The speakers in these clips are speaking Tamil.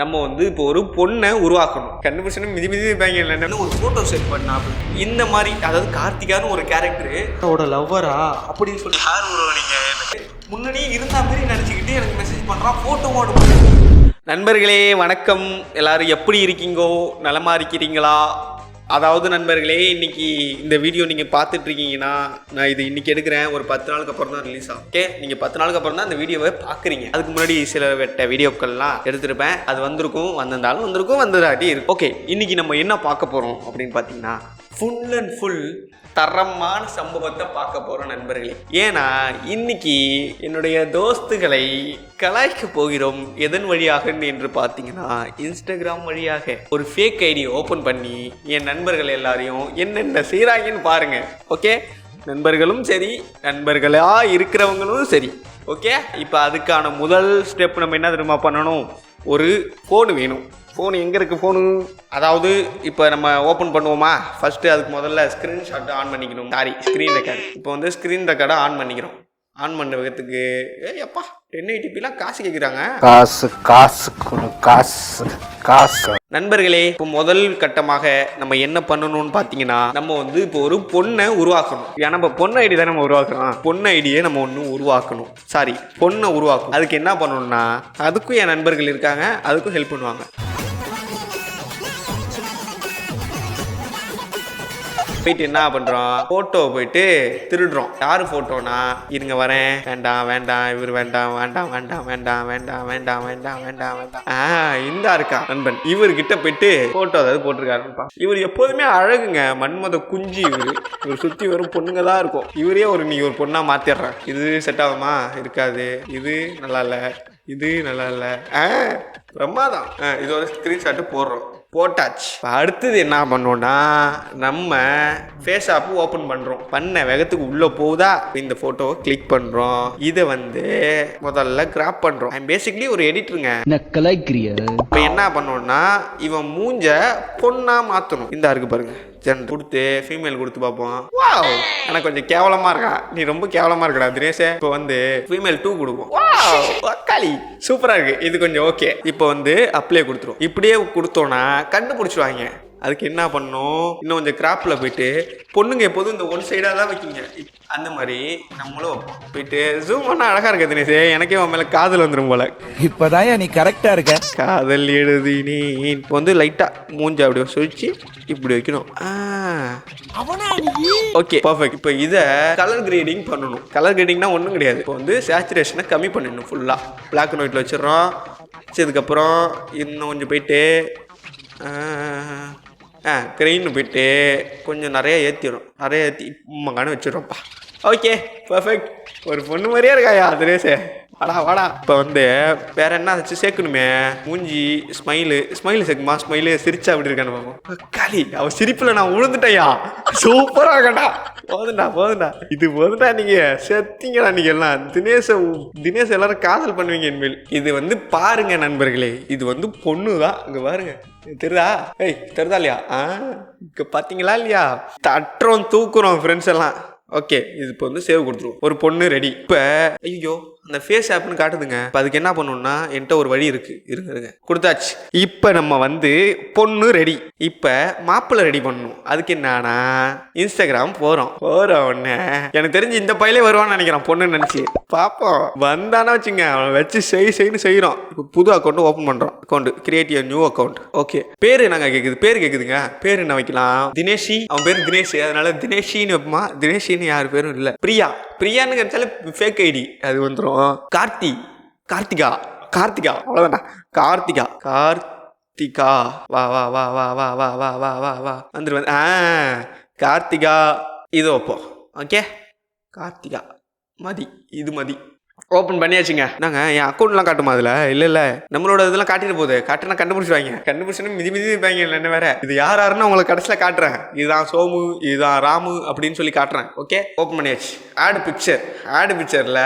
நம்ம வந்து இப்போ ஒரு பொண்ணை உருவாக்கணும். கண்டுபிடிச்சணும் மிதி மிதி இருப்பாங்க இல்லைன்னா. ஒரு ஃபோட்டோ செட் பண்ணா இந்த மாதிரி அதாவது கார்த்திகான்னு ஒரு கேரக்டரு அவரோட லவ்வரா அப்படின்னு சொல்லி. யார் உருவானீங்க? முன்னாடியே இருந்தா மாதிரி நினச்சிக்கிட்டு எனக்கு மெசேஜ் பண்ணுறான் ஃபோட்டோ நண்பர்களே வணக்கம். எல்லாரும் எப்படி இருக்கீங்கோ? நலமா இருக்கிறீங்களா? அதாவது நண்பர்களே இன்னைக்கு இந்த வீடியோ நீங்கள் பார்த்துட்டு இருக்கீங்கன்னா நான் இது இன்னைக்கு எடுக்கிறேன். ஒரு பத்து நாளுக்கு அப்புறம் தான் ரிலீஸ் ஆகும். ஓகே நீங்கள் பத்து நாளுக்கு அப்புறம் தான் இந்த வீடியோவை பார்க்குறீங்க. அதுக்கு முன்னாடி சில வெட்ட வீடியோக்கள்லாம் எடுத்திருப்பேன். அது வந்திருக்கும் வந்திருந்தாலும் வந்திருக்கும் வந்ததாட்டி இருக்கு ஓகே இன்னைக்கு நம்ம என்ன பார்க்க போகிறோம் அப்படின்னு பார்த்தீங்கன்னா ஃபுல் அண்ட் ஃபுல் தரமான சம்பவத்தை பார்க்க போகிறோம் நண்பர்களே. ஏன்னா இன்னைக்கு என்னுடைய தோஸ்துகளை கலாய்க்க போகிறோம் எதன் வழியாக என்று பார்த்தீங்கன்னா இன்ஸ்டாகிராம் வழியாக. ஒரு ஃபேக் ஐடி ஓப்பன் பண்ணி என் நண்பர்கள் எல்லாரையும் என்னென்ன செய்கிறாங்கன்னு பாருங்க ஓகே நண்பர்களும் சரி நண்பர்களாக இருக்கிறவங்களும் சரி. ஓகே? இப்போ அதுக்கான முதல் ஸ்டெப் நம்ம என்ன தெரியுமா பண்ணணும்? ஒரு ஃபோனு வேணும். ஃபோன் எங்கே இருக்குது ஃபோனு அதாவது இப்போ நம்ம ஓப்பன் பண்ணுவோமா? ஃபஸ்ட்டு அதுக்கு முதல்ல ஸ்க்ரீன்ஷாட் ஆன் பண்ணிக்கணும். சாரி ஸ்க்ரீன் ரெக்கார்டு இப்போ வந்து ஸ்க்ரீன் ரெக்கார்டை ஆன் பண்ணிக்கிறோம். ஆன் பண்ணுறதுக்கு ஏ அப்பா டென் எயிட்டிபிலாம் காசு கேட்குறாங்க காசு காசு காசு காசு. நண்பர்களே இப்போ முதல் கட்டமாக நம்ம என்ன பண்ணணும்னு பார்த்தீங்கன்னா நம்ம வந்து இப்போ ஒரு பொண்ணை உருவாக்கணும். ஏன்னா நம்ம பொண்ணு ஐடி தான் நம்ம உருவாக்குறோம். பொண்ணு ஐடியை நம்ம ஒன்று உருவாக்கணும். சாரி பொண்ணை உருவாக்கணும். அதுக்கு என்ன பண்ணணும்னா அதுக்கும் என் நண்பர்கள் இருக்காங்க அதுக்கும் ஹெல்ப் பண்ணுவாங்க. போயிட்டு என்ன பண்ணுறோம் ஃபோட்டோ போயிட்டு திருடுறோம். யார் ஃபோட்டோனா இருங்க வரேன். வேண்டாம் வேண்டாம். இவர் வேண்டாம் வேண்டாம் வேண்டாம் வேண்டாம் வேண்டாம் வேண்டாம் வேண்டாம் வேண்டாம் வேண்டாம். ஆ இந்தா இருக்கா நண்பன். இவர்கிட்ட போயிட்டு ஃபோட்டோ அதாவது போட்டிருக்காருப்பா. இவர் எப்போதுமே அழகுங்க. மன்மத குஞ்சு இவர். இவர் சுற்றி வரும் பொண்ணுங்க தான் இருக்கும். இவரே ஒரு நீ ஒரு பொண்ணா மாத்திடுறேன் இது செட் ஆகுமா? இருக்காது. இது நல்லா இல்லை. இது நல்லா இல்லை. ஆ பிரமாதம் ஆ ஸ்க்ரீன்ஷாட்டு போடுறோம். போட்டாச்சு. அடுத்தது என்ன பண்ணோம்னா நம்ம ஃபேஸ் ஆப் ஓப்பன் பண்ணுறோம் பண்ண வேகத்துக்கு உள்ளே போகுதா? இந்த ஃபோட்டோவை கிளிக் பண்ணுறோம் இதை வந்து முதல்ல கிராப் பண்ணுறோம் ஐம் பேசிக்லி ஒரு எடிட்டருங்க இப்போ என்ன பண்ணோம்னா இவன் மூஞ்ச பொண்ணா மாற்றணும் இந்த இருக்கு பாருங்க. ஜென் கொடுத்து ஃபீமேல் கொடுத்து பார்ப்போம். வாவ் எனக்கு கொஞ்சம் கேவலமா இருக்கா? நீ ரொம்ப கேவலமா இருக்கடா தினேஷே. இப்போ வந்து ஃபீமேல் டூ கொடுப்போம். வாவ் வக்காளி சூப்பரா இருக்கு. இது கொஞ்சம் ஓகே இப்போ வந்து அப்ளை கொடுத்துரும். இப்படியே கொடுத்தோன்னா கண்டுபிடிச்சிருவாங்க. அதுக்கு என்ன பண்ணணும்? இன்னும் கொஞ்சம் கிராப்பில் போயிட்டு பொண்ணுங்க எப்போதும் இந்த ஒன் சைடாக தான் வைக்கிங்க. அந்த மாதிரி நம்மளும் வைப்போம். போயிட்டு ஜூம் பண்ணால் அழகாக இருக்கு தினேஷே. எனக்கே உன் மேலே காதல் வந்துடும் போல. இப்பதான் நீ கரெக்டா இருக்க. காதல் எழுதினே இப்போ வந்து லைட்டாக மூஞ்ச அப்படியே சுழிச்சு இப்படி வைக்கணும். ஓகே பர்ஃபெக்ட் இப்போ இதை கலர் கிரேடிங் பண்ணணும். கலர் கிரேடிங்னா ஒன்றும் கிடையாது. இப்போ வந்து சேச்சுரேஷனை கம்மி பண்ணிடணும் ஃபுல்லாக பிளாக் அண்ட் ஒயிட்டில் வச்சிடுறோம். வச்சதுக்கப்புறம் இன்னும் கொஞ்சம் போயிட்டு ஆ கிரெயின் போயிட்டு கொஞ்சம் நிறையா ஏற்றிடும் நிறைய ஏற்றி மகான வச்சிடுறோம்ப்பா. ஓகே பர்ஃபெக்ட் ஒரு பொண்ணு மாதிரியே இருக்காயா தினேஷே? வாடா வாடா. இப்போ வந்து வேற என்ன வச்சு சேர்க்கணுமே? மூஞ்சி ஸ்மைலு ஸ்மைலு சேர்க்குமா? ஸ்மைலு சிரிச்சா அப்படி இருக்கானு பார்ப்போம் காளி அவ சிரிப்புல நான் உழுந்துட்டேயா சூப்பராக இருக்கட்டா போதுண்டா போதுண்டா இது போதுண்டா நீங்க செத்தீங்கடா நீங்க எல்லாம். தினேஷ தினேஷ் எல்லாரும் காதல் பண்ணுவீங்க இனிமேல். இது வந்து பாருங்க நண்பர்களே. இது வந்து பொண்ணு தான் இங்கே பாருங்க. தெரிதா ஏய் தெருதா இல்லையா? ஆ பார்த்தீங்களா இல்லையா? தட்டுறோம் தூக்குறோம் ஃப்ரெண்ட்ஸ் எல்லாம். ஓகே இது இப்போ வந்து சேவ் கொடுத்துருவோம். ஒரு பொண்ணு ரெடி இப்போ ஐயோ அந்த ஃபேஸ் ஆப்னு காட்டுதுங்க. இப்போ அதுக்கு என்ன பண்ணணும்னா என்கிட்ட ஒரு வழி இருக்கு. இருங்க இருங்க கொடுத்தாச்சு. இப்போ நம்ம வந்து பொண்ணு ரெடி இப்போ மாப்பிள்ளை ரெடி பண்ணணும். அதுக்கு என்னன்னா இன்ஸ்டாகிராம் போகிறோம் போகிற உடனே எனக்கு தெரிஞ்சு இந்த பையிலே வருவான்னு நினைக்கிறேன். பொண்ணு நினச்சி. பார்ப்போம் வந்தானா வச்சுங்க அவனை வச்சு செய் செய்ன்னு செய்கிறோம் இப்போ புது அக்கௌண்ட் ஓப்பன் பண்ணுறோம் account create new account okay பேர் நாங்கள் கேட்குது பேர் கேட்குதுங்க பேர் என்ன வைக்கலாம்? தினேஷி. அவன் பேர் தினேஷ். அதனால தினேஷின்னு வைப்போமா? தினேஷின்னு யார் பேரும் இல்லை. பிரியா. பிரியான்னு கிடைச்சாலே ஃபேக் ஐடி அது வந்துடும் கார்த்தி கார்த்திகா கார்த்திகா அவ்வளோதான்டா கார்த்திகா கார்த்திகா. வா வா வா வா வா வா வா வா வா வா. வந்துரு வந்து ஆ கார்த்திகா. இது வைப்போம் ஓகே? கார்த்திகா. மதி இது மதி. ஓப்பன் பண்ணியாச்சுங்க. நாங்க என் அக்கௌண்ட்லாம் காட்டுமா அதில்? இல்லை இல்லை. நம்மளோட இதெல்லாம் காட்டிட்டு போகுது. காட்டுனா கண்டுபிடிச்சிருவாங்க. கண்டுபிடிச்சுன்னு மிதி மிதி இருப்பாங்க. இல்லை என்ன வேற. இது யார் யாருன்னு உங்களுக்கு கடைசியில் காட்டுறேன். இதுதான் சோமு இதுதான் ராமு அப்படின்னு சொல்லி காட்டுறேன். ஓகே? ஓப்பன் பண்ணியாச்சு. ஆடு பிக்சர் ஆடு பிக்சரில்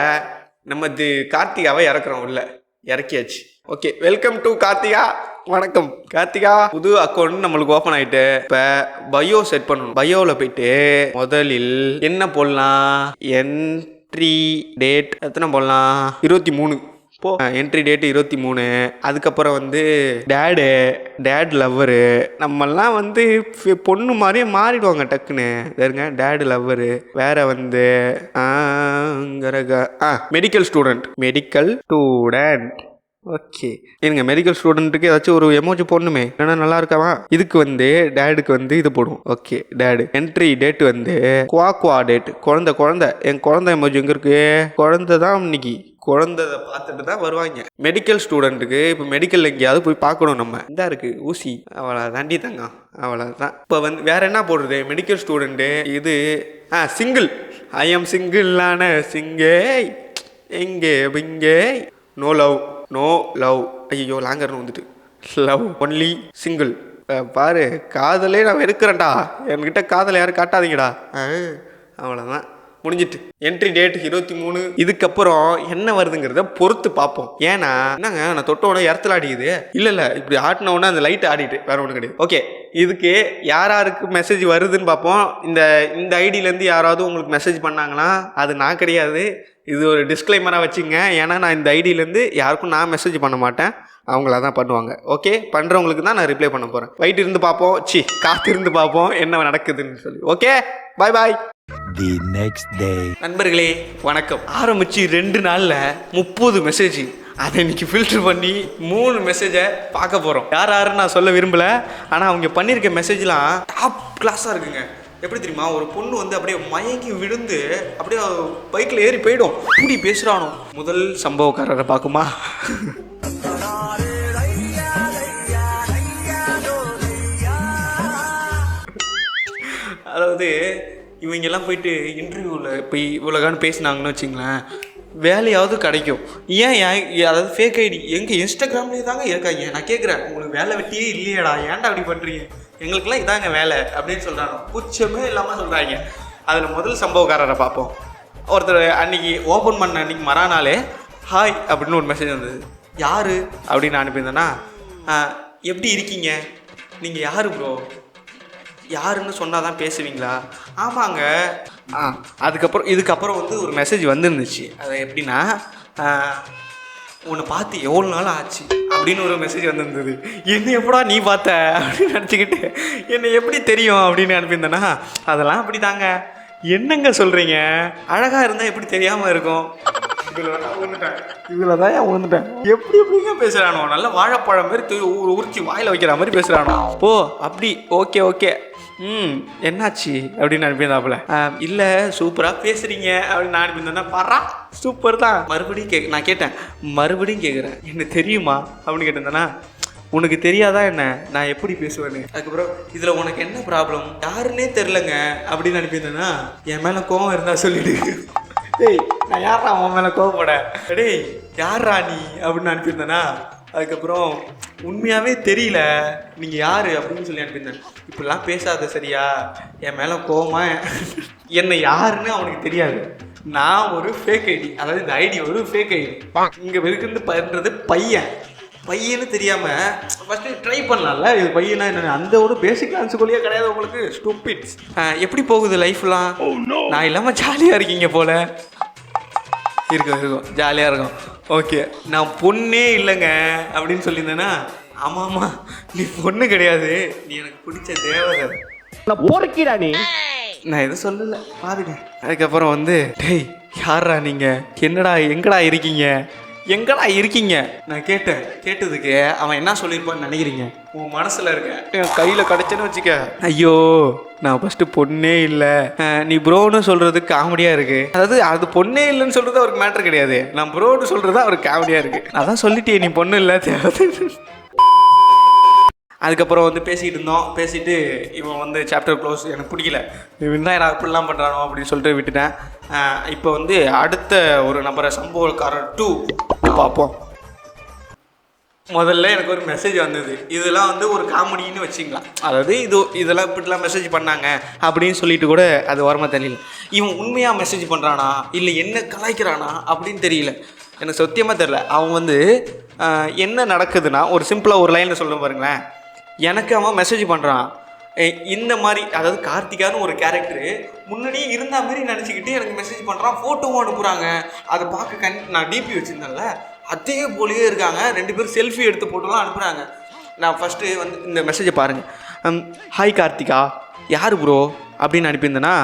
நம்ம இது கார்த்திகாவை இறக்குறோம் உள்ள. இறக்கியாச்சு. Okay welcome to Karthika. வணக்கம். கார்த்திகா புது அக்கௌண்ட் நம்மளுக்கு ஓப்பன் ஆயிட்டு இப்போ பயோ செட் பண்ணணும். பயோல போயிட்டு முதலில் என்ன போடலாம்? என்ட்ரி டேட் எத்தனை போடலாம்? இருபத்தி மூணு. போ என்ட்ரி டேட் இருபத்தி மூணு அதுக்கப்புறம் வந்து டேடு டேட் லவ்வரு நம்மெல்லாம் வந்து பொண்ணு மாதிரியே மாறிடுவாங்க டக்குன்னு. வேறுங்க டேடு லவ்வரு வேற வந்து ஆங்கரக ஆ medical student medical student okay இருங்க மெடிக்கல் ஸ்டூடெண்ட்டுக்கு ஏதாச்சும் ஒரு எமோஜி போடணுமே. ஏன்னா நல்லா இருக்காவா? இதுக்கு வந்து டேடுக்கு வந்து இது போடும் ஓகே டேடு என்ட்ரி டேட் வந்து குவா குவா டேட் குழந்தை குழந்தை. என் குழந்தை எமோஜி எங்கே இருக்கு? குழந்தை தான் இன்னைக்கு. குழந்தத பார்த்துட்டு தான் வருவாங்க. மெடிக்கல் ஸ்டூடெண்ட்டுக்கு இப்போ மெடிக்கல் எங்கேயாவது போய் பார்க்கணும் நம்ம. இந்த இருக்கு ஊசி. அவளை தாண்டி தாங்க அவ்வளோதான் இப்போ வந்து வேற என்ன போடுறது? மெடிக்கல் ஸ்டூடெண்ட்டு இது ஆ சிங்கிள் ஐ எம் சிங்கிளான சிங்கே. எங்கே இங்கே? நோ லவ் நோ லவ் ஐயோ லாங்கர்னு வந்துட்டு. லவ் ஒன்லி சிங்கிள் பாரு காதலே நான் வெறுக்கிறேன்டா. என்கிட்ட காதலை யாரும் காட்டாதீங்கடா. ஆ, அவ்வளோதான் முடிஞ்சிட்டு. என்ட்ரி டேட் இருபத்தி மூணு. இதுக்கப்புறம் என்ன வருதுங்கிறத பொறுத்து பார்ப்போம். ஏன்னா என்னங்க நான் தொட்ட உடனே இடத்துல ஆடிக்குது. இல்லை இல்லை இப்படி ஆட்டின உடனே அந்த லைட் ஆடிட்டு வேற ஒன்றும் கிடையாது. ஓகே இதுக்கு யார் யாருக்கு மெசேஜ் வருதுன்னு பார்ப்போம். இந்த இந்த ஐடியிலேருந்து யாராவது உங்களுக்கு மெசேஜ் பண்ணாங்கன்னா அது நான் கிடையாது. இது ஒரு டிஸ்க்ளைமராக வச்சுங்க. ஏன்னா நான் இந்த ஐடியிலேருந்து யாருக்கும் நான் மெசேஜ் பண்ண மாட்டேன். அவங்கள தான் பண்ணுவாங்க. ஓகே பண்ணுறவங்களுக்கு தான் நான் ரிப்ளை பண்ண போகிறேன் வெயிட் இருந்து பார்ப்போம். சி காத்திருந்து பார்ப்போம். என்ன நடக்குதுன்னு சொல்லி. Okay bye bye the next day நண்பர்களே வணக்கம். ஆரம்பிச்சு ரெண்டு நாளில் முப்பது மெசேஜ் அதை இன்னைக்கு ஃபில்டர் பண்ணி மூணு மெசேஜை பார்க்க போகிறோம் யார் யாருன்னு நான் சொல்ல விரும்பல. ஆனால் அவங்க பண்ணியிருக்க மெசேஜ்லாம் டாப் கிளாஸாக இருக்குங்க. எப்படி தெரியுமா? ஒரு பொண்ணு வந்து அப்படியே மயங்கி விழுந்து அப்படியே பைக்கில் ஏறி போயிடும். இப்படி பேசுகிறானோ முதல் சம்பவக்காரரை பார்க்குமா? அதாவது இவங்கெல்லாம் போயிட்டு இன்டர்வியூவில் போய் இவ்வளோகான்னு பேசினாங்கன்னு வச்சுங்களேன் வேலையாவது கிடைக்கும். ஏன் ஏன் அதாவது ஃபேக் ஐடி எங்கள் இன்ஸ்டாகிராம்லேயே தாங்க இருக்காங்க. நான் கேட்குறேன் உங்களுக்கு வேலை வெட்டியே இல்லையேடா. ஏன்டா அப்படி பண்ணுறீங்க எங்களுக்கெல்லாம் இதாங்க வேலை அப்படின்னு சொல்கிறாங்க குச்சமே இல்லாமல் சொல்கிறாங்க அதில் முதல் சம்பவக்காரரை பார்ப்போம். ஒருத்தர் அன்னைக்கு ஓப்பன் பண்ண அன்றைக்கி மறானாலே ஹாய் அப்படின்னு ஒரு மெசேஜ் வந்தது. யார்? அப்படின்னு அனுப்பியிருந்தேன்னா எப்படி இருக்கீங்க? நீங்கள் யார் ப்ரோ யாருன்னு சொன்னால் தான் பேசுவீங்களா? ஆமாங்க. ஆ அதுக்கப்புறம் இதுக்கப்புறம் வந்து ஒரு மெசேஜ் வந்துருந்துச்சு. அது எப்படின்னா உன்னை பார்த்து எவ்வளோ நாள் ஆச்சு? அப்படின்னு ஒரு மெசேஜ் வந்திருந்தது. என்ன எப்படா நீ பார்த்த? அப்படின்னு நினச்சிக்கிட்டு என்னை எப்படி தெரியும்? அப்படின்னு அனுப்பியிருந்தேன்னா அதெல்லாம் அப்படி தாங்க என்னங்க சொல்கிறீங்க அழகாக இருந்தால் எப்படி தெரியாமல் இருக்கும்? இதில் தான் ஏன் விழுந்துட்டேன் எப்படி எப்படிங்க பேசுகிறானோ நல்ல வாழைப்பழம் மாதிரி ஊ- உரிச்சி வாயில் வைக்கிற மாதிரி பேசுகிறானோ ஓ அப்படி ஓகே ஓகே. ம் என்னாச்சு? அப்படின்னு அனுப்பியிருந்தாப்புல. இல்லை சூப்பராக பேசுகிறீங்க அப்படின்னு நான் அனுப்பியிருந்தேன்னா பாரா சூப்பர் தான். மறுபடியும் கே நான் கேட்டேன் மறுபடியும் கேட்குறேன் என்ன தெரியுமா? அப்படின்னு கேட்டிருந்தேன்னா உனக்கு தெரியாதா என்ன? நான் எப்படி பேசுவேன்னு? அதுக்கப்புறம் இதில் உனக்கு என்ன ப்ராப்ளம் யாருன்னே தெரிலங்க அப்படின்னு அனுப்பியிருந்தேன்னா என் மேலே கோவம் இருந்தால் சொல்லிடு. டேய் நான் யாரா உன் மேலே கோவப்பட? டேய் யாரா நீ அப்படின்னு அனுப்பியிருந்தேனா? அதுக்கப்புறம் உண்மையாகவே தெரியல. நீங்கள் யார் அப்படின்னு சொல்லி அனுப்பியிருந்தேன். இப்படிலாம் பேசாத சரியா? என் மேலே கோவமா? என்னை யாருன்னு அவனுக்கு தெரியாது. நான் ஒரு ஃபேக் ஐடி அதாவது இந்த ஐடி ஒரு ஃபேக் ஐடி இங்கே இருக்கிறது பண்ணுறது பையன். பையன்னு தெரியாம ஃபர்ஸ்ட் ட்ரை பண்ணலாம்ல. இது பையனா என்ன அந்த ஒரு பேசிக் ஆன்சர்குள்ளேயே கிடையாது உங்களுக்கு. ஸ்டூபிட்ஸ் எப்படி போகுது லைஃப்லாம் நான் இல்லாமல் ஜாலியாக இருக்கீங்க போல. இருக்கும் இருக்கும். ஜாலியாக இருக்கும். ஓகே நான் பொண்ணே இல்லைங்க அப்படின்னு சொல்லியிருந்தேன்னா ஆமாம் ஆமாம் நீ பொண்ணு கிடையாது. நீ எனக்கு பிடிச்ச தேவதை பொறுக்கிடா நீ? நான் எதுவும் சொல்லலை. பாருங்க. அதுக்கப்புறம் வந்து டேய் யாரா நீங்கள் என்னடா எங்கடா இருக்கீங்க? எங்கடா இருக்கீங்க? நான் கேட்டேன். கேட்டதுக்கு அவன் என்ன சொல்லியிருப்பான்னு நினைக்கிறீங்க? உன் மனசில் இருக்க. என் கையில் கிடச்சேன்னு வச்சுக்க. ஐயோ நான் ஃபஸ்ட்டு பொண்ணே இல்லை. நீ ப்ரோன்னு சொல்கிறது காமெடியாக இருக்குது அதாவது அது பொண்ணே இல்லைன்னு சொல்கிறது அவருக்கு மேட்ரு கிடையாது. நான் ப்ரோன்னு சொல்கிறது அவருக்கு காமெடியாக இருக்குது அதான் சொல்லிட்டே நீ பொண்ணு இல்லை. தேவை அதுக்கப்புறம் வந்து பேசிக்கிட்டு இருந்தோம். பேசிட்டு இவன் வந்து சாப்டர் க்ளோஸ் எனக்கு பிடிக்கல. இவன் தான் இப்படிலாம் பண்ணுறானோ அப்படின்னு சொல்லிட்டு விட்டுட்டேன். இப்போ வந்து அடுத்த ஒரு நபரை சம்பவக்காரர் டூ பார்ப்போம். முதல்ல எனக்கு ஒரு மெசேஜ் வந்தது. இதெல்லாம் வந்து ஒரு காமெடின்னு வச்சுக்கலாம் அதாவது இது இதெல்லாம் இப்படிலாம் மெசேஜ் பண்ணாங்க அப்படின்னு சொல்லிட்டு கூட அது வரமா தெரியல. இவன் உண்மையாக மெசேஜ் பண்ணுறானா இல்லை என்ன கலாய்க்கிறானா? அப்படின்னு தெரியல. எனக்கு சத்தியமாக தெரில அவன் வந்து என்ன நடக்குதுன்னா ஒரு சிம்பிளாக ஒரு லைனில் சொல்ல பாருங்களேன். எனக்கு அவன் மெசேஜ் பண்ணுறான் இந்த மாதிரி அதாவது கார்த்திகான்னு ஒரு கேரக்டரு முன்னாடியே இருந்த மாதிரி நினச்சிக்கிட்டு எனக்கு மெசேஜ் பண்ணுறான் ஃபோட்டோவும் அனுப்புகிறாங்க அதை பார்க்க கண் நான் டிபி வச்சுருந்தேன்ல அதே போலயே இருக்காங்க. ரெண்டு பேரும் செல்ஃபி எடுத்து போட்டோலாம் அனுப்புகிறாங்க நான் ஃபஸ்ட்டு வந்து இந்த மெசேஜை பாருங்கள் ஹாய் கார்த்திகா யார் ப்ரோ அப்படின்னு அனுப்பியிருந்தேன்னா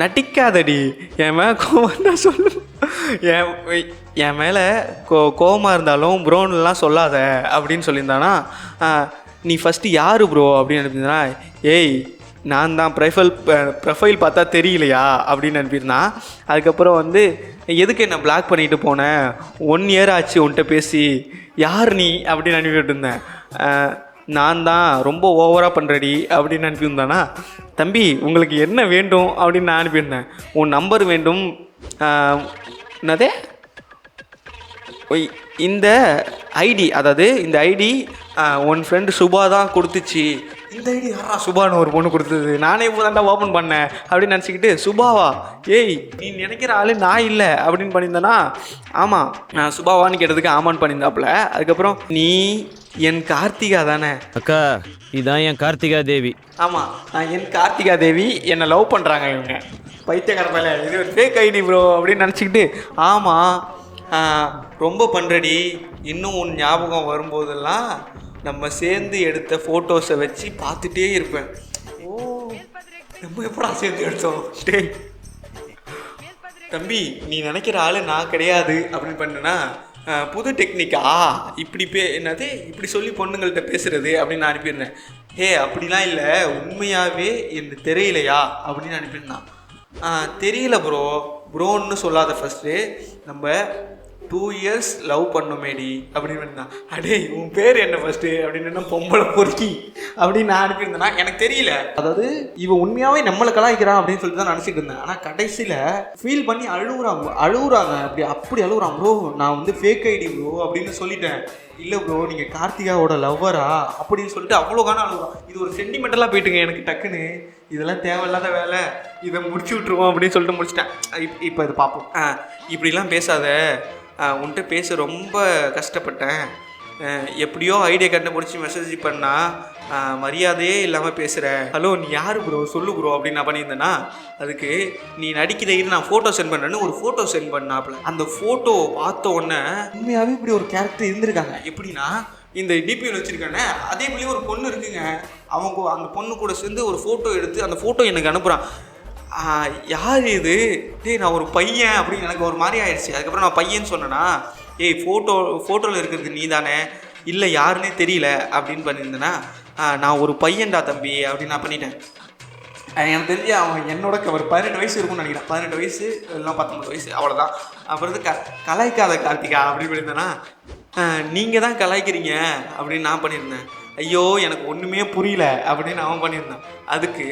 நட்டிக்காதடி நடிக்காதடி. என் மேலே கோவம் தான் சொல்லு. என் என் மேலே கோ கோவமாக இருந்தாலும் ப்ரோன்னுலாம் சொல்லாத. அப்படின்னு சொல்லியிருந்தானா நீ ஃபஸ்ட்டு யார் ப்ரோ அப்படின்னு அனுப்பியிருந்தனா ஏய் நான் தான் ப்ரைஃபைல் ப்ரொஃபைல் பார்த்தா தெரியலையா? அப்படின்னு அனுப்பியிருந்தான் அதுக்கப்புறம் வந்து எதுக்கு என்ன பிளாக் பண்ணிட்டு போனேன் ஒன் இயர் ஆச்சு உன்கிட்ட பேசி. யார் நீ? அப்படின்னு அனுப்பிட்டு இருந்தேன். நான் தான் ரொம்ப ஓவராக பண்ணுறடி அப்படின்னு அனுப்பியிருந்தானா தம்பி உங்களுக்கு என்ன வேண்டும்? அப்படின்னு நான் அனுப்பியிருந்தேன் உன் நம்பர் வேண்டும். என்னதே? ஒய் இந்த ஐடி அதாவது இந்த ஐடி உன் ஃப்ரெண்டு சுபா தான் கொடுத்துச்சு. இந்த ஐடி யாரா சுபான்னு ஒரு பொண்ணு கொடுத்தது? நானே இப்போ தான்டா ஓப்பன் பண்ணேன் அப்படின்னு நினச்சிக்கிட்டு சுபாவா ஏய் நீ நினைக்கிற ஆளு நான் இல்லை அப்படின்னு பண்ணியிருந்தேனா ஆமாம் நான் சுபாவான்னு கேட்டதுக்கு ஆமான்னு பண்ணியிருந்தாப்புல. அதுக்கப்புறம் நீ என் கார்த்திகா தானே? அக்கா இதான் என் கார்த்திகா தேவி. ஆமாம் நான் என் கார்த்திகா தேவி என்னை லவ் பண்ணுறாங்க இவங்க. பைத்தியக்கார பையல இது ஒரு ஃபேக் ஐடி ப்ரோ அப்படின்னு நினச்சிக்கிட்டு ஆமாம் ரொம்ப பண்ணுறடி இன்னும் உன் ஞாபகம் வரும்போதெல்லாம் நம்ம சேர்ந்து எடுத்த ஃபோட்டோஸை வச்சு பார்த்துட்டே இருப்பேன். ஓ நம்ம எப்படா சேர்ந்து எடுத்தோம்? டே தம்பி நீ நினைக்கிற ஆள் நான் கிடையாது அப்படின்னு பண்ணுனா புது டெக்னிக்கா இப்படி பே என்னது? இப்படி சொல்லி பொண்ணுங்கள்ட்ட பேசுறது அப்படின்னு நான் அனுப்பியிருந்தேன். ஹே அப்படிலாம் இல்லை. உண்மையாகவே எனக்கு தெரியலையா? அப்படின்னு அனுப்பியிருந்தான். தெரியல ப்ரோ ப்ரோன்னு சொல்லாத ஃபஸ்ட்டு நம்ம டூ இயர்ஸ் லவ் பண்ணோமேடி அப்படின்னு தான் அடே உன் பேர் என்ன ஃபஸ்ட்டு அப்படின்னு என்ன பொம்பளை பொறுக்கி? அப்படின்னு நான் அனுப்பியிருந்தேன்னா எனக்கு தெரியல. அதாவது இவன் உண்மையாகவே நம்மளை கலாய்க்கிறான் அப்படின்னு சொல்லிட்டு தான் நினச்சிட்டு இருந்தேன். ஆனால் கடைசியில் ஃபீல் பண்ணி அழுகுறாங்க அழுகுறாங்க அப்படி அப்படி அழுகுறான் ப்ரோ நான் வந்து ஃபேக் ஐடி ப்ரோ அப்படின்னு சொல்லிட்டேன். இல்லை ப்ரோ நீங்கள் கார்த்திகாவோட லவ்வரா அப்படின்னு சொல்லிட்டு அவ்வளோ காண அழுகுறான் இது ஒரு சென்டிமெண்டலாக போயிட்டுங்க எனக்கு டக்குன்னு. இதெல்லாம் தேவையில்லாத வேலை. இதை முடிச்சு விட்ருவோம் அப்படின்னு சொல்லிட்டு முடிச்சிட்டேன். இப் இப்போ இது பார்ப்போம். ஆ இப்படிலாம் பேசாத. ஆ, உன்கிட்ட பேச ரொம்ப கஷ்டப்பட்டேன். எப்படியோ ஐடியா கண்டுபிடிச்சி மெசேஜ் பண்ணால் மரியாதையே இல்லாமல் பேசுகிற ஹலோ நீ யார் ப்ரோ சொல்லு ப்ரோ அப்படின்னு நான் பண்ணியிருந்தேன்னா அதுக்கு நீ நடிக்கிற இது நான் ஃபோட்டோ சென்ட் பண்ணுறேன்னு ஒரு ஃபோட்டோ சென்ட் பண்ணாப்புல. அந்த ஃபோட்டோ பார்த்த உடனே உண்மையாகவே இப்படி ஒரு கேரக்டர் இருந்திருக்காங்க. எப்படின்னா இந்த டிபியில் வச்சுருக்கானே அதே போலயே ஒரு பொண்ணு இருக்குங்க. அவங்க அந்த பொண்ணு கூட சேர்ந்து ஒரு ஃபோட்டோ எடுத்து அந்த ஃபோட்டோ எனக்கு அனுப்புகிறான் யார் இது? டேய் நான் ஒரு பையன் அப்படின்னு எனக்கு ஒரு மாதிரி ஆயிடுச்சு. அதுக்கப்புறம் நான் பையன் சொன்னேன்னா ஏய் ஃபோட்டோ ஃபோட்டோவில் இருக்கிறது நீ தானே இல்லை யாருன்னே தெரியல அப்படின்னு பண்ணியிருந்தேன்னா நான் ஒரு பையன்டா தம்பி அப்படின்னு நான் பண்ணிட்டேன். எனக்கு தெரிஞ்சு அவன் என்னோட ஒரு பதினெட்டு வயசு இருக்கும்னு நினைக்கிறேன். பதினெட்டு வயசு இல்லை பத்தொம்பது வயசு அவ்வளோதான் அப்புறம் வந்து க கலாய்க்காத கார்த்திகா அப்படின்னு பண்ணியிருந்தேன்னா நீங்கள் தான் கலாய்க்கிறீங்க அப்படின்னு நான் பண்ணியிருந்தேன். ஐயோ எனக்கு ஒன்றுமே புரியல அப்படின்னு அவன் பண்ணியிருந்தான். அதுக்கு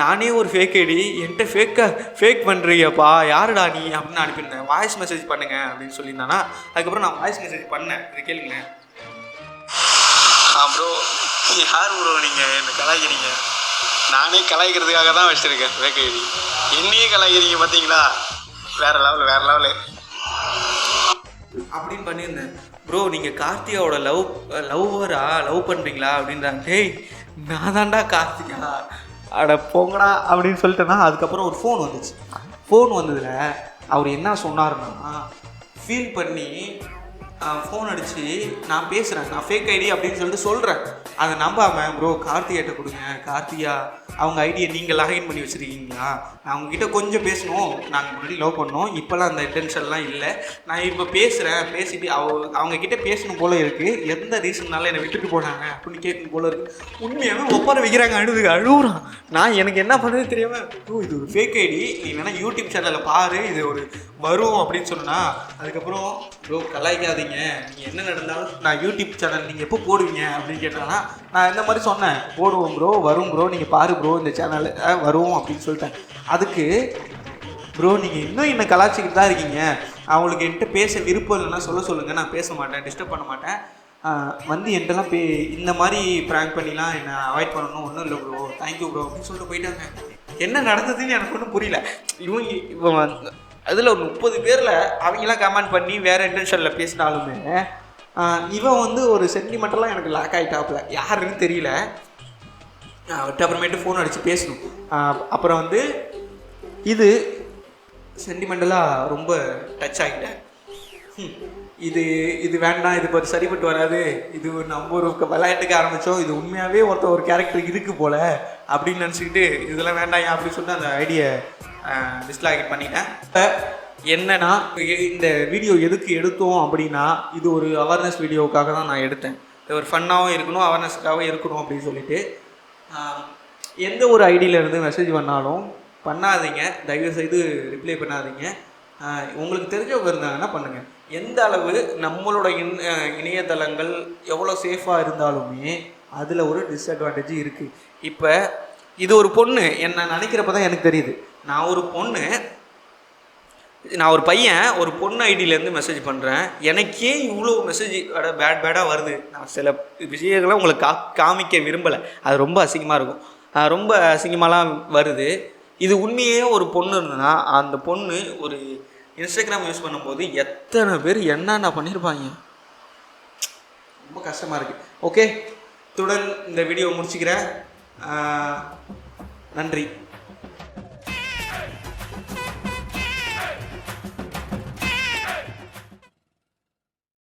நானே ஒரு ஃபேக் ஐடி என்கிட்ட ஃபேக்காக ஃபேக் பண்ணுறியப்பா யாருடா நீ அப்படின்னு அனுப்பியிருந்தேன். வாய்ஸ் மெசேஜ் பண்ணுங்க அப்படின்னு சொல்லியிருந்தானா அதுக்கப்புறம் நான் வாய்ஸ் மெசேஜ் பண்ணேன். இது கேளுங்களேன். ப்ரோ யார் ப்ரோ நீங்கள் என்ன கலாய்க்கிறீங்க? நானே கலாய்க்கிறதுக்காக தான் வச்சுருக்கேன் ஃபேக் ஐடி என்னையே கலாய்க்கிறீங்க பார்த்தீங்களா? வேற லெவல் வேற லெவலு அப்படின்னு பண்ணியிருந்தேன். ப்ரோ நீங்கள் கார்த்திகாவோட லவ் லவ்வரா லவ் பண்ணுறீங்களா அப்படின்றாங்க. டேய் நான் தான்டா கார்த்திகா. அட போங்கடா அப்படின்னு சொல்லிட்டேன்னா அதுக்கப்புறம் ஒரு ஃபோன் வந்துச்சு. ஃபோன் வந்ததில் அவர் என்ன சொன்னார்னா ஃபீல் பண்ணி ஃபோன் அடித்து நான் பேசுகிறேன் நான் ஃபேக் ஐடி அப்படின்னு சொல்லிட்டு சொல்கிறேன் அதை நம்பாமல் ப்ரோ கார்த்திகாட்ட கொடுங்க. கார்த்திகா அவங்க ஐடியை நீங்கள் லாகின் பண்ணி வச்சுருக்கீங்களா? நான் அவங்கக்கிட்ட கொஞ்சம் பேசணும். நாங்கள் முன்னாடி லவ் பண்ணோம். இப்போல்லாம் அந்த இன்டென்ஷன்லாம் இல்லை. நான் இப்போ பேசுகிறேன் பேசிட்டு அவ அவங்கக்கிட்ட பேசணும் போல இருக்குது எந்த ரீசன்னால என்னை விட்டுட்டு போனாங்க அப்படின்னு கேட்கணும் போல இருக்குது உண்மையாகவே ஒப்பார வைக்கிறாங்க அழுது அழுகுறான் நான் எனக்கு என்ன பண்ணுறது தெரியாமல் ஓ இது ஒரு ஃபேக் ஐடி நீ யூடியூப் சேனலில் பாரு. இது ஒரு வரும் அப்படின்னு சொன்னால் அதுக்கப்புறம் ப்ரோ கலாய்க்காதீங்க நீங்கள் என்ன நடந்தாலும் நான் யூடியூப் சேனல் நீங்கள் எப்போ போடுவீங்க அப்படின்னு கேட்டாங்கன்னா நான் இந்த மாதிரி சொன்னேன். போடுவோம் ப்ரோ வரும் ப்ரோ நீங்கள் பாரு ப்ரோ இந்த சேனல் வரும் அப்படின்னு சொல்லிட்டேன். அதுக்கு ப்ரோ நீங்கள் இன்னும் என்ன கலாச்சிக்கிட்டு தான் இருக்கீங்க? அவங்களுக்கு என்கிட்ட பேச விருப்பம் இல்லைன்னா சொல்ல சொல்லுங்கள் நான் பேச மாட்டேன் டிஸ்டர்ப் பண்ண மாட்டேன். வந்து என்கிட்டலாம் பே இந்த மாதிரி ப்ராங்க் பண்ணிலாம் என்னை அவாய்ட் பண்ணணும் ஒன்றும் இல்லை ப்ரோ தேங்க்யூ ப்ரோ அப்படின்னு சொல்லிட்டு போயிட்டாங்க. என்ன நடந்ததுன்னு எனக்கு ஒன்றும் புரியல. இவங்க இவன் அதில் ஒரு முப்பது பேரில் அவங்களாம் கமெண்ட் பண்ணி வேறு இன்டென்ஷனில் பேசினாலுமே இவன் வந்து ஒரு சென்டிமெண்டலாக எனக்கு லாக் ஆகிட்டாப்புல யாருன்னு தெரியல. அவர்கிட்ட அப்புறமேட்டு ஃபோன் அடித்து பேசணும். அப்புறம் வந்து இது சென்டிமெண்டலாக ரொம்ப டச் ஆகிட்டேன் ம். இது இது வேண்டாம் இது பற்றி சரிப்பட்டு வராது. இது நம்ம ஒரு விளையாட்டுக்கு ஆரம்பித்தோம் இது உண்மையாகவே ஒருத்த ஒரு கேரக்டர் இருக்குது போல் அப்படின்னு நினச்சிக்கிட்டு இதெல்லாம் வேண்டாம் ஏன் அப்படின்னு சொல்லிட்டு அந்த ஐடியை டிஸ்லாகிட் பண்ணிட்டேன். இப்போ என்னன்னா இந்த வீடியோ எதுக்கு எடுத்தோம் அப்படின்னா இது ஒரு அவேர்னஸ் வீடியோவுக்காக தான் நான் எடுத்தேன். இது ஒரு ஃபன்னாகவும் இருக்கணும் அவேர்னஸ்க்காகவும் இருக்கணும் அப்படின்னு சொல்லிட்டு. எந்த ஒரு ஐடியிலேருந்து மெசேஜ் பண்ணாலும் பண்ணாதீங்க. தயவு செய்து ரிப்ளை பண்ணாதீங்க உங்களுக்கு தெரிஞ்சவங்க இருந்தாங்கன்னா பண்ணுங்கள் எந்த அளவு நம்மளோட இன் இணையதளங்கள் எவ்வளோ சேஃபாக இருந்தாலுமே அதில் ஒரு டிஸ்அட்வான்டேஜ் இருக்குது இப்போ இது ஒரு பொண்ணு என்னை நினைக்கிறப்ப தான் எனக்கு தெரியுது. நான் ஒரு பொண்ணு நான் ஒரு பையன் ஒரு பொண்ணு ஐடியிலேருந்து மெசேஜ் பண்ணுறேன் எனக்கே இவ்வளோ மெசேஜ் பேட் பேடாக வருது. நான் சில விஷயங்களை உங்களுக்கு கா காமிக்க விரும்பலை. அது ரொம்ப அசிங்கமாக இருக்கும். ரொம்ப அசிங்கமாலாம் வருது. இது உண்மையே ஒரு பொண்ணு இருந்ததுன்னா அந்த பொண்ணு ஒரு இன்ஸ்டாகிராம் யூஸ் பண்ணும்போது எத்தனை பேர் என்னென்ன பண்ணியிருப்பாங்க ரொம்ப கஷ்டமாக இருக்குது ஓகே துடன் இந்த வீடியோ முடிச்சுக்கிறேன். நன்றி.